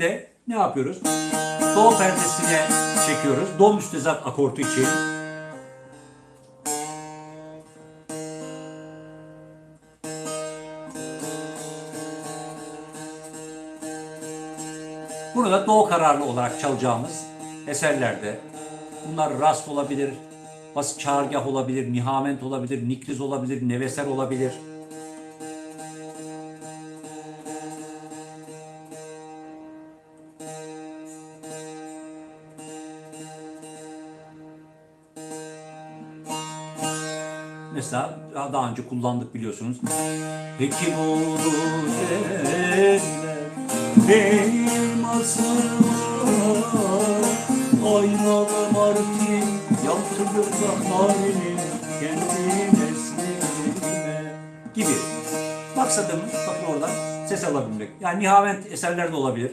De ne yapıyoruz? Do perdesine çekiyoruz. Do müstezat akortu için. Bunu da do kararlı olarak çalacağımız eserlerde bunlar rast olabilir, basit çağrıgah olabilir, nihament olabilir, nikriz olabilir, neveser olabilir. Mesela daha önce kullandık biliyorsunuz. Hekim oldu derler benim aslıma Aynalı martin yaptırır da halini kendi mesleğime gibi. Maksadımız bakın oradan ses alabilmek. Yani nihavent eserler de olabilir.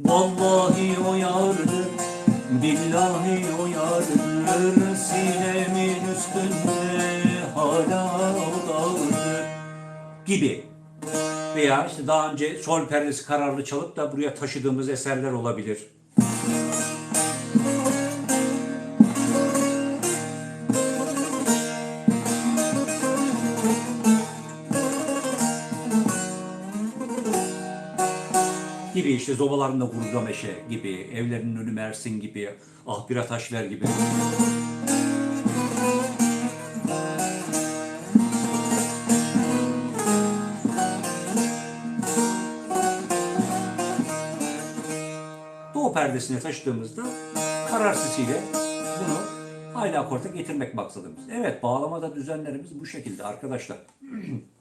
Vallahi o yardır, billahi o yardır, sinemin üstünde hala o dağdır gibi. Veya işte daha önce sol perdesi kararlı çalıp da buraya taşıdığımız eserler olabilir. Gibi işte zobalarında Gurgameşe gibi, evlerinin önü Mersin gibi, Ahbira Taşver gibi. Doğu perdesine taşıdığımızda kararsızıyla bunu hala akorta getirmek maksadımız. Evet bağlamada düzenlerimiz bu şekilde arkadaşlar.